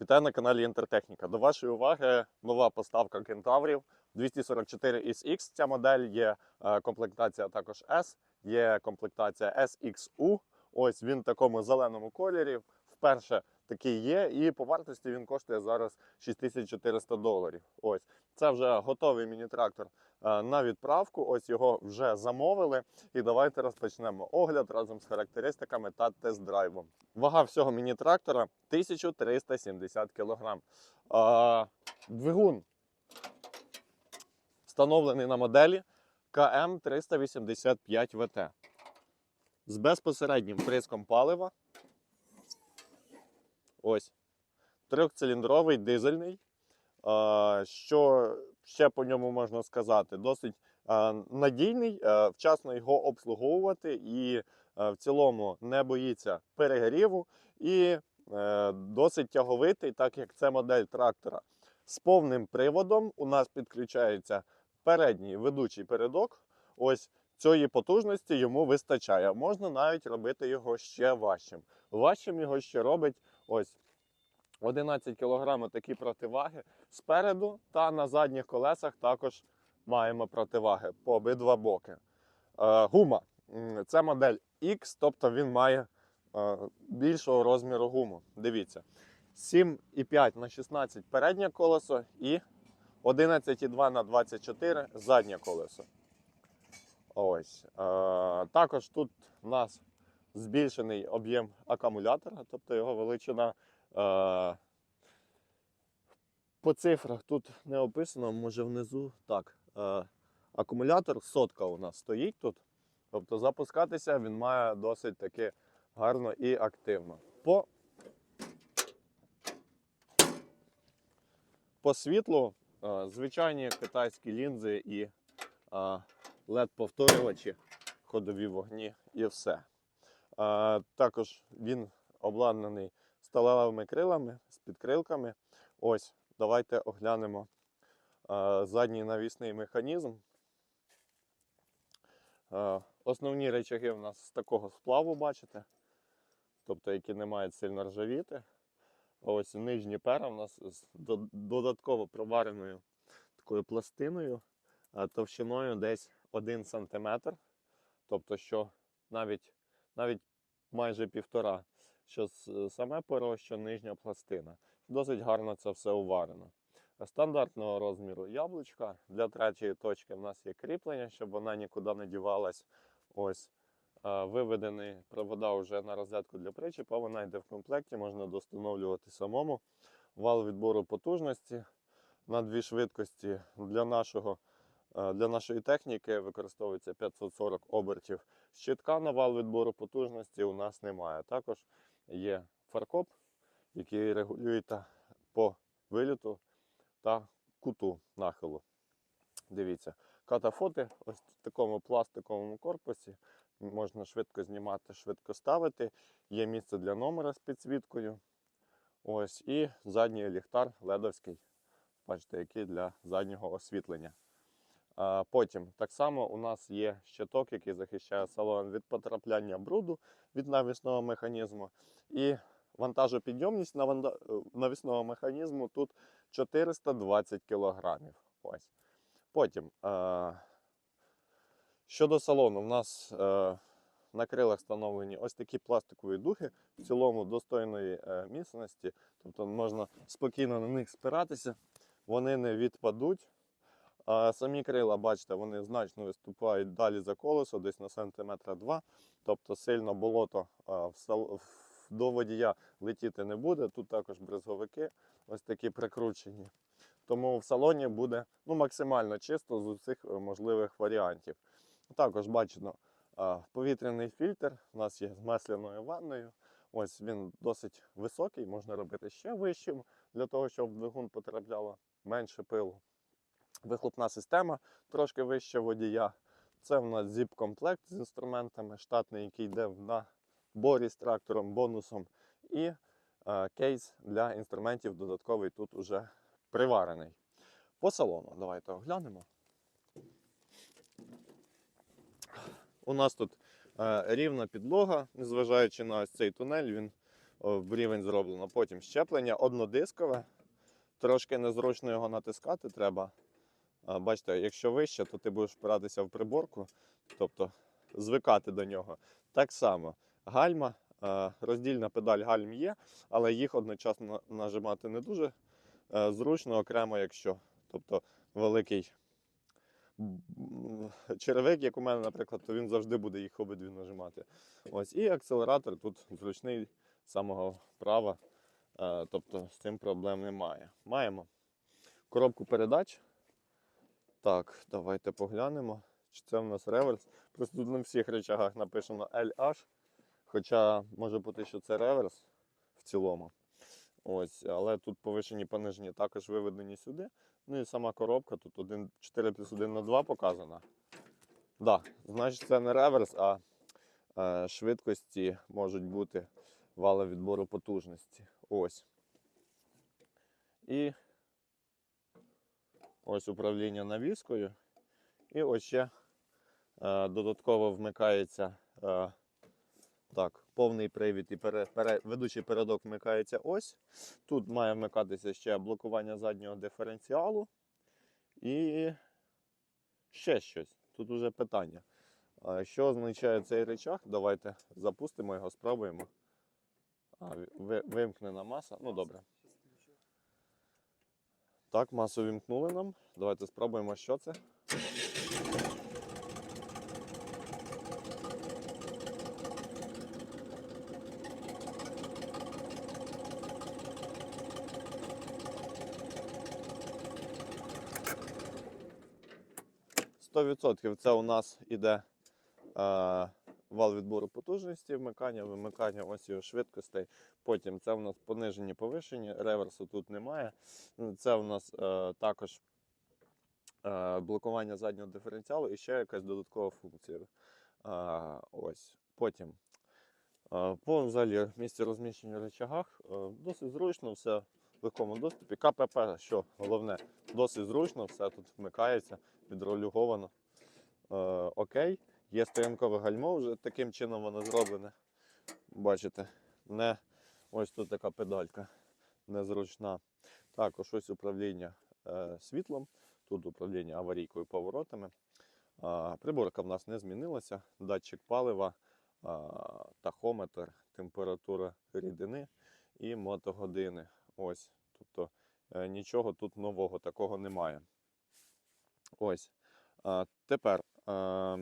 Вітаю на каналі Інтертехніка. До вашої уваги нова поставка кентаврів 244 SX. Ця модель є е, комплектація також S, є комплектація SXU. Ось він в такому зеленому кольорі. Вперше такий є, і по вартості він коштує зараз 6400 доларів. Ось це вже готовий міні-трактор е, на відправку. Ось його вже замовили. І давайте розпочнемо огляд разом з характеристиками та тест-драйвом. Вага всього міні-трактора 1370 кг. А, двигун встановлений на моделі КМ 385 ВТ з безпосереднім приском палива. Ось. Трьохциліндровий дизельний. Що ще по ньому можна сказати? Досить надійний, вчасно його обслуговувати і в цілому не боїться перегріву і е, досить тяговитий, так як це модель трактора. З повним приводом у нас підключається передній ведучий передок. Ось цієї потужності йому вистачає. Можна навіть робити його ще важчим. Важчим його ще робить ось 11 кг такі противаги. Спереду та на задніх колесах також маємо противаги по обидва боки. Е, гума. Це модель X, тобто він має е, більшого розміру гуму. Дивіться. 7,5 на 16 переднє колесо і 11,2 на 24 заднє колесо. Ось. Е, також тут у нас збільшений об'єм акумулятора, тобто його величина. Е, по цифрах тут не описано, може внизу. Так, е, акумулятор сотка у нас стоїть тут. Тобто запускатися він має досить таки гарно і активно. По, по світлу е, звичайні китайські лінзи і е, LED-повторювачі, ходові вогні і все. Також він обладнаний сталевими крилами з підкрилками. Ось, давайте оглянемо задній навісний механізм. Основні речаги у нас з такого сплаву, бачите, тобто які не мають сильно ржавіти. Ось нижні пера у нас з додатково провареною такою пластиною, товщиною десь 1 см. Тобто, що навіть, навіть майже півтора, що саме перо, що нижня пластина. Досить гарно це все уварено. Стандартного розміру яблучка. Для третьої точки в нас є кріплення, щоб вона нікуди не дівалась. Ось е, виведені провода вже на розетку для причіпа. Вона йде в комплекті, можна достановлювати самому. Вал відбору потужності на дві швидкості для, нашого, е, для нашої техніки використовується 540 обертів. Щитка на вал відбору потужності у нас немає. Також є фаркоп, який регулюється по виліту та куту нахилу. Дивіться, катафоти ось в такому пластиковому корпусі. Можна швидко знімати, швидко ставити. Є місце для номера з підсвіткою. Ось і задній ліхтар ледовський. Бачите, який для заднього освітлення. Потім так само у нас є щиток, який захищає салон від потрапляння бруду від навісного механізму. І вантажопідйомність е, навісного механізму тут 420 кг. Потім, щодо салону, у нас е, на крилах встановлені ось такі пластикові духи, в цілому достойної е, міцності, тобто можна спокійно на них спиратися, вони не відпадуть. А самі крила, бачите, вони значно виступають далі за колесо, десь на сантиметра два. Тобто сильно болото до водія летіти не буде. Тут також брезговики ось такі прикручені. Тому в салоні буде ну, максимально чисто з усіх е, можливих варіантів. Також бачено повітряний фільтр. У нас є з масляною ванною. Ось він досить високий, можна робити ще вищим для того, щоб в двигун потрапляло менше пилу. Вихлопна система трошки вище водія. Це в нас зіп-комплект з інструментами, штатний, який йде в наборі з трактором, бонусом. І е, кейс для інструментів додатковий тут уже приварений. По салону давайте оглянемо. У нас тут е, рівна підлога, незважаючи на ось цей тунель, він в рівень зроблено. Потім щеплення однодискове. Трошки незручно його натискати треба. Бачите, якщо вище, то ти будеш впиратися в приборку, тобто звикати до нього. Так само гальма, роздільна педаль гальм є, але їх одночасно нажимати не дуже е, зручно, окремо, якщо. Тобто великий черевик, як у мене, наприклад, то він завжди буде їх обидві нажимати. Ось, і акселератор тут зручний з самого права, е, тобто з цим проблем немає. Маємо коробку передач. Так, давайте поглянемо, чи це в нас реверс. Просто тут на всіх речагах написано LH, хоча може бути, що це реверс в цілому. Ось, але тут повишені понижені також виведені сюди. Ну і сама коробка тут 1, 4 плюс 1 на 2 показана. Да, значить, це не реверс, а е, швидкості можуть бути вала відбору потужності. Ось. І ось управління навіскою. І ось ще е, додатково вмикається е, так, повний привід і пере, пере, ведучий передок вмикається ось. Тут має вмикатися ще блокування заднього диференціалу. І ще щось. Тут уже питання. Що означає цей речах? Давайте запустимо його, спробуємо. А, ви- вимкнена маса. Ну добре. Так, масу вімкнули нам. Давайте спробуємо, що це. Сто відсотків це у нас іде е, вал відбору потужності, вмикання, вимикання ось його швидкостей. Потім це у нас понижені, повишені, реверсу тут немає. Це у нас е, також е, блокування заднього диференціалу і ще якась додаткова функція. Е, ось. Потім е, по взагалі місці розміщення в речагах е, досить зручно, все в легкому доступі. КПП, що головне, досить зручно, все тут вмикається, відрегульовано. Е, окей. Є стоянкове гальмо, вже таким чином воно зроблене. Бачите, не ось тут така педалька незручна. Також ось управління е, світлом, тут управління аварійкою поворотами. А, приборка в нас не змінилася. Датчик палива, а, тахометр, температура рідини і мотогодини. Ось. Тобто е, нічого тут нового такого немає. Ось. А, тепер. А,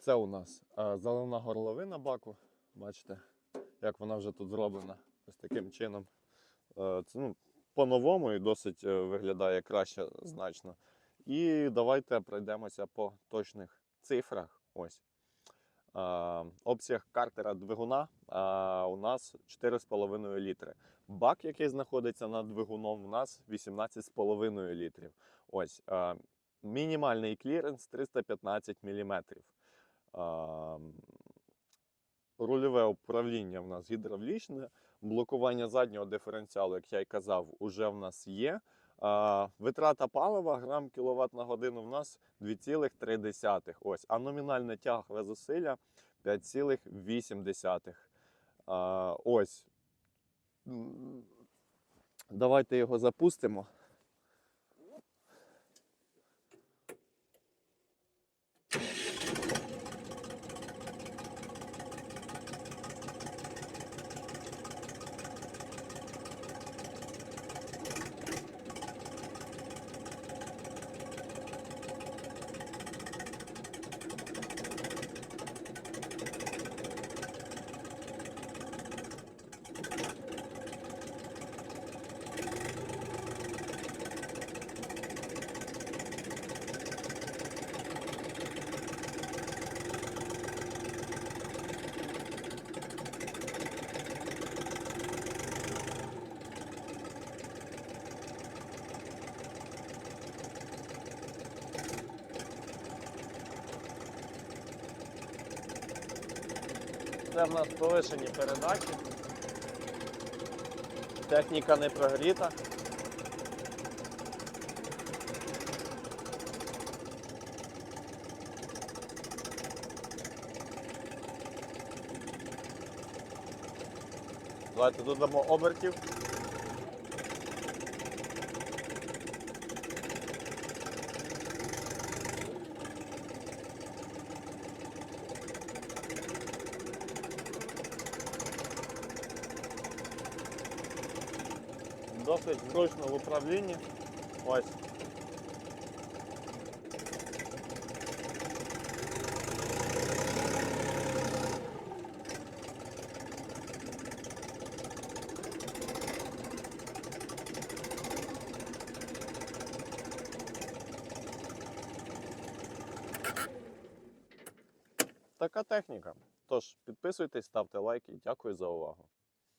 це у нас е, заливна горловина баку. Бачите, як вона вже тут зроблена. Ось таким чином. Е, Це ну, по-новому і досить е, виглядає краще значно. І давайте пройдемося по точних цифрах. Ось. Обсяг картера двигуна у нас 4,5 літри. Бак, який знаходиться над двигуном, у нас 18,5 літрів. Ось. Мінімальний кліренс 315 мм. Рульове управління в нас гідравлічне, блокування заднього диференціалу, як я й казав, уже в нас є. Витрата палива грам кіловат на годину в нас 2,3. Ось, а номінальна тягове зусилля 5,8. А, Ось. Давайте його запустимо. Це в нас повишені передачі. Техніка не прогріта. Давайте додамо обертів. Досить зручно в управлінні. Ось. Така техніка. Тож підписуйтесь, ставте лайки. Дякую за увагу.